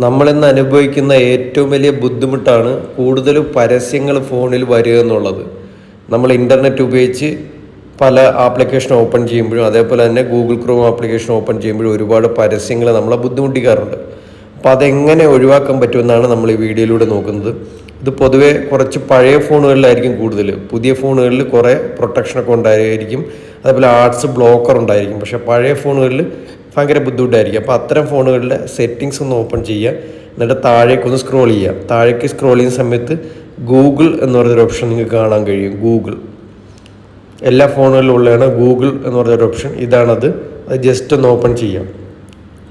നമ്മളിന്ന് അനുഭവിക്കുന്ന ഏറ്റവും വലിയ ബുദ്ധിമുട്ടാണ് കൂടുതൽ പരസ്യങ്ങൾ ഫോണിൽ വരിക എന്നുള്ളത്. നമ്മൾ ഇന്റർനെറ്റ് ഉപയോഗിച്ച് പല ആപ്ലിക്കേഷൻ ഓപ്പൺ ചെയ്യുമ്പോഴും അതേപോലെ തന്നെ ഗൂഗിൾ ക്രോം ആപ്ലിക്കേഷൻ ഓപ്പൺ ചെയ്യുമ്പോഴും ഒരുപാട് പരസ്യങ്ങൾ നമ്മളെ ബുദ്ധിമുട്ടിക്കാറുണ്ട്. അപ്പോൾ അതെങ്ങനെ ഒഴിവാക്കാൻ പറ്റുമെന്നാണ് നമ്മൾ ഈ വീഡിയോയിലൂടെ നോക്കുന്നത്. ഇത് പൊതുവേ കുറച്ച് പഴയ ഫോണുകളിലായിരിക്കും കൂടുതൽ. പുതിയ ഫോണുകളിൽ കുറേ പ്രൊട്ടക്ഷനൊക്കെ ഉണ്ടായിരിക്കും. അതേപോലെ ആർട്സ് ബ്ലോക്കർ ഉണ്ടായിരിക്കും. പക്ഷേ പഴയ ഫോണുകളിൽ ഭയങ്കര ബുദ്ധിമുട്ടായിരിക്കും. അപ്പോൾ അത്തരം ഫോണുകളിലെ സെറ്റിങ്സ് ഒന്ന് ഓപ്പൺ ചെയ്യുക. എന്നിട്ട് താഴേക്ക് ഒന്ന് സ്ക്രോൾ ചെയ്യുക. താഴേക്ക് സ്ക്രോൾ ചെയ്യുന്ന സമയത്ത് ഗൂഗിൾ എന്ന് പറഞ്ഞൊരു ഓപ്ഷൻ നിങ്ങൾക്ക് കാണാൻ കഴിയും. ഗൂഗിൾ എല്ലാ ഫോണുകളിലും ഉള്ളതാണ് ഗൂഗിൾ എന്ന് പറഞ്ഞൊരു ഓപ്ഷൻ ഇതാണത്. അത് ജസ്റ്റ് ഒന്ന് ഓപ്പൺ ചെയ്യാം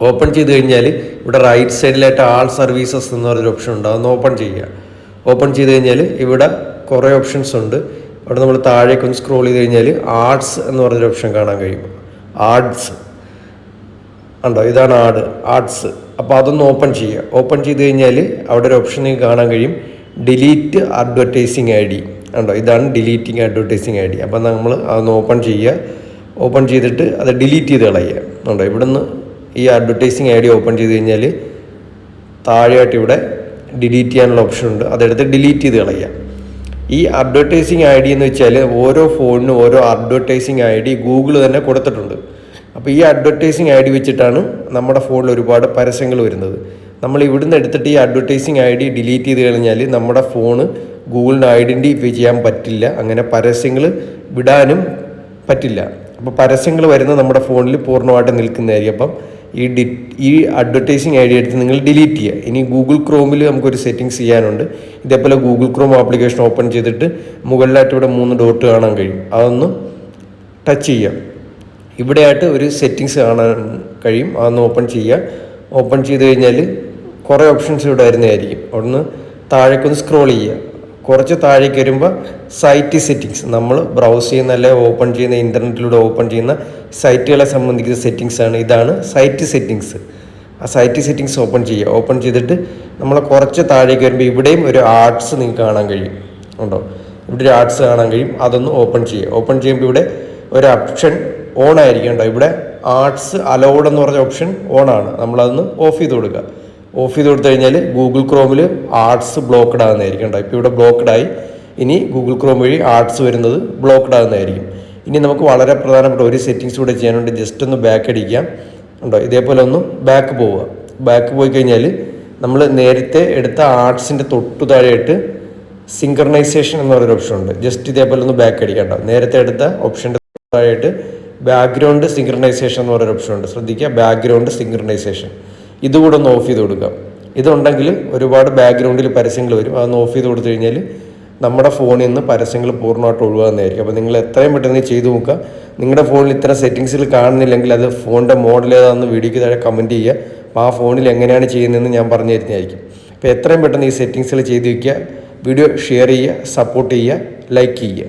ഓപ്പൺ ചെയ്ത് കഴിഞ്ഞാൽ ഇവിടെ റൈറ്റ് സൈഡിലായിട്ട് ആൾ സർവീസസ് എന്ന് പറഞ്ഞൊരു ഓപ്ഷൻ ഉണ്ട്. അതൊന്ന് ഓപ്പൺ ചെയ്യുക. ഓപ്പൺ ചെയ്ത് കഴിഞ്ഞാൽ ഇവിടെ കുറേ ഓപ്ഷൻസ് ഉണ്ട്. അവിടെ നമ്മൾ താഴേക്ക് ഒന്ന് സ്ക്രോൾ ചെയ്ത് കഴിഞ്ഞാൽ ആർട്സ് എന്ന് പറഞ്ഞൊരു ഓപ്ഷൻ കാണാൻ കഴിയും. ആർട്സ് ഉണ്ടോ? ഇതാണ് ആഡ് ആർട്സ് അപ്പോൾ അതൊന്ന് ഓപ്പൺ ചെയ്യുക. ഓപ്പൺ ചെയ്ത് കഴിഞ്ഞാൽ അവിടെ ഒരു ഓപ്ഷൻ നിങ്ങൾക്ക് കാണാൻ കഴിയും. Delete advertising I D. ഉണ്ടോ? ഇതാണ് ഡിലീറ്റിംഗ് അഡ്വർടൈസിങ് ഐ ഡി. അപ്പോൾ നമ്മൾ അതൊന്ന് ഓപ്പൺ ചെയ്യുക. ഓപ്പൺ ചെയ്തിട്ട് അത് ഡിലീറ്റ് ചെയ്ത് കളയുക. ഉണ്ടോ? ഇവിടുന്ന് ഈ അഡ്വർടൈസിങ് ഐ ഡി ഓപ്പൺ ചെയ്ത് കഴിഞ്ഞാൽ താഴെയായിട്ട് ഇവിടെ ഡിലീറ്റ് ചെയ്യാനുള്ള ഓപ്ഷൻ ഉണ്ട്. അതെടുത്ത് ഡിലീറ്റ് ചെയ്ത് കളയുക. ഈ അഡ്വർടൈസിങ് ഐ ഡി എന്ന് വെച്ചാൽ ഓരോ ഫോണിനും ഓരോ അഡ്വർടൈസിങ് ഐ ഡി ഗൂഗിൾ തന്നെ കൊടുത്തിട്ടുണ്ട്. അപ്പോൾ ഈ അഡ്വർടൈസിങ് ഐ ഡി വെച്ചിട്ടാണ് നമ്മുടെ ഫോണിൽ ഒരുപാട് പരസ്യങ്ങൾ വരുന്നത്. നമ്മൾ ഇവിടുന്ന് എടുത്തിട്ട് ഈ അഡ്വർടൈസിങ് ഐ ഡി ഡിലീറ്റ് ചെയ്ത് കഴിഞ്ഞാൽ നമ്മുടെ ഫോണ് ഗൂഗിളിന് ഐഡന്റിഫൈ ചെയ്യാൻ പറ്റില്ല. അങ്ങനെ പരസ്യങ്ങൾ വിടാനും പറ്റില്ല. അപ്പോൾ പരസ്യങ്ങൾ വരുന്ന നമ്മുടെ ഫോണിൽ പൂർണമായിട്ട് നിൽക്കുന്നതായിരിക്കും. അപ്പം ഈ ഡി ഈ അഡ്വർടൈസിങ് ഐ ഡി എടുത്ത് നിങ്ങൾ ഡിലീറ്റ് ചെയ്യുക. ഇനി ഗൂഗിൾ ക്രോമിൽ നമുക്കൊരു സെറ്റിങ്സ് ചെയ്യാനുണ്ട്. ഇതേപോലെ ഗൂഗിൾ ക്രോം ആപ്ലിക്കേഷൻ ഓപ്പൺ ചെയ്തിട്ട് മുകളിലായിട്ട് ഇവിടെ മൂന്ന് ഡോട്ട് കാണാൻ കഴിയും. അതൊന്ന് ടച്ച് ചെയ്യാം ഇവിടെയായിട്ട് ഒരു സെറ്റിങ്സ് കാണാൻ കഴിയും. അതൊന്ന് ഓപ്പൺ ചെയ്യുക ഓപ്പൺ ചെയ്ത് കഴിഞ്ഞാൽ കുറേ ഓപ്ഷൻസ് ഇവിടെ വരുന്നതായിരിക്കും. അവിടുന്ന് താഴേക്കൊന്ന് സ്ക്രോൾ ചെയ്യുക കുറച്ച് താഴേക്ക് വരുമ്പോൾ സൈറ്റ് സെറ്റിങ്സ് നമ്മൾ ബ്രൗസ് ചെയ്യുന്ന അല്ലെ ഓപ്പൺ ചെയ്യുന്ന ഇന്റർനെറ്റിലൂടെ ഓപ്പൺ ചെയ്യുന്ന സൈറ്റുകളെ സംബന്ധിക്കുന്ന സെറ്റിങ്സ് ആണ്. ഇതാണ് സൈറ്റ് സെറ്റിങ്സ് ആ സൈറ്റ് സെറ്റിങ്സ് ഓപ്പൺ ചെയ്യുക ഓപ്പൺ ചെയ്തിട്ട് നമ്മൾ കുറച്ച് താഴേക്ക് വരുമ്പോൾ ഇവിടെയും ഒരു ആർട്സ് നിങ്ങൾക്ക് കാണാൻ കഴിയും. ഉണ്ടോ? ഇവിടെ ഒരു ആർട്സ് കാണാൻ കഴിയും. അതൊന്ന് ഓപ്പൺ ചെയ്യുക ഓപ്പൺ ചെയ്യുമ്പോൾ ഇവിടെ ഒരു ഓപ്ഷൻ ഓൺ ആയിരിക്കും കേട്ടോ. ഇവിടെ ആർട്സ് അലൗഡ് എന്ന് പറഞ്ഞ ഓപ്ഷൻ ഓൺ ആണ് നമ്മളതൊന്ന് ഓഫ് ചെയ്ത് കൊടുക്കുക. ഓഫ് ചെയ്ത് കൊടുത്തു കഴിഞ്ഞാൽ ഗൂഗിൾ ക്രോമിൽ ആർട്സ് ബ്ലോക്ക്ഡ് ആകുന്നതായിരിക്കും കേട്ടോ. ഇപ്പോൾ ഇവിടെ ബ്ലോക്ക്ഡ് ആയി. ഇനി ഗൂഗിൾ ക്രോം വഴി ആർട്സ് വരുന്നത് ബ്ലോക്ക്ഡ് ആകുന്നതായിരിക്കും. ഇനി നമുക്ക് വളരെ പ്രധാനപ്പെട്ട ഒരു സെറ്റിങ്സ് കൂടെ ചെയ്യാനുണ്ട്. ജസ്റ്റ് ഒന്ന് ബാക്ക് അടിക്കാം ഉണ്ടോ? ഇതേപോലെ ഒന്ന് ബാക്ക് പോവുക. ബാക്ക് പോയി കഴിഞ്ഞാൽ നമ്മൾ നേരത്തെ എടുത്ത ആർട്സിന്റെ തൊട്ടു താഴെയായിട്ട് സിങ്കർണൈസേഷൻ എന്ന് പറയുന്ന ഓപ്ഷൻ ഉണ്ട്. ജസ്റ്റ് ഇതേപോലെ ഒന്ന് ബാക്ക് അടിക്കാം കേട്ടോ. നേരത്തെ എടുത്ത ഓപ്ഷന്റെ താഴെയായിട്ട് ബാക്ക്ഗ്രൗണ്ട് സിങ്ക്രണൈസേഷൻ എന്ന് പറയുന്ന ഓപ്ഷൻ ഉണ്ട്. ശ്രദ്ധിക്കുക ബാക്ക്ഗ്രൗണ്ട് സിങ്ക്രണൈസേഷൻ ഇതുകൂടെ ഒന്ന് ഓഫ് ചെയ്ത് കൊടുക്കുക ഇതുണ്ടെങ്കിൽ ഒരുപാട് ബാക്ക്ഗ്രൗണ്ടിൽ പരസ്യങ്ങൾ വരും. അതൊന്ന് ഓഫ് ചെയ്ത് കൊടുത്തു കഴിഞ്ഞാൽ നമ്മുടെ ഫോണിൽ നിന്ന് പരസ്യങ്ങൾ പൂർണമായിട്ട് ഒഴിവാകുന്നതായിരിക്കും അപ്പോൾ നിങ്ങൾ എത്രയും പെട്ടെന്ന് ചെയ്തു നോക്കുക. നിങ്ങളുടെ ഫോണിൽ ഇത്ര സെറ്റിങ്സിൽ കാണുന്നില്ലെങ്കിൽ അത് ഫോണിന്റെ മോഡൽ ഏതാണെന്ന് വീഡിയോയ്ക്ക് താഴെ കമന്റ് ചെയ്യുക. അപ്പോൾ ആ ഫോണിൽ എങ്ങനെയാണ് ചെയ്യുന്നതെന്ന് ഞാൻ പറഞ്ഞു തരുന്നതായിരിക്കും. അപ്പോൾ എത്രയും പെട്ടെന്ന് ഈ സെറ്റിങ്സിൽ ചെയ്ത് വയ്ക്കുക വീഡിയോ ഷെയർ ചെയ്യുക സപ്പോർട്ട് ചെയ്യുക ലൈക്ക് ചെയ്യുക.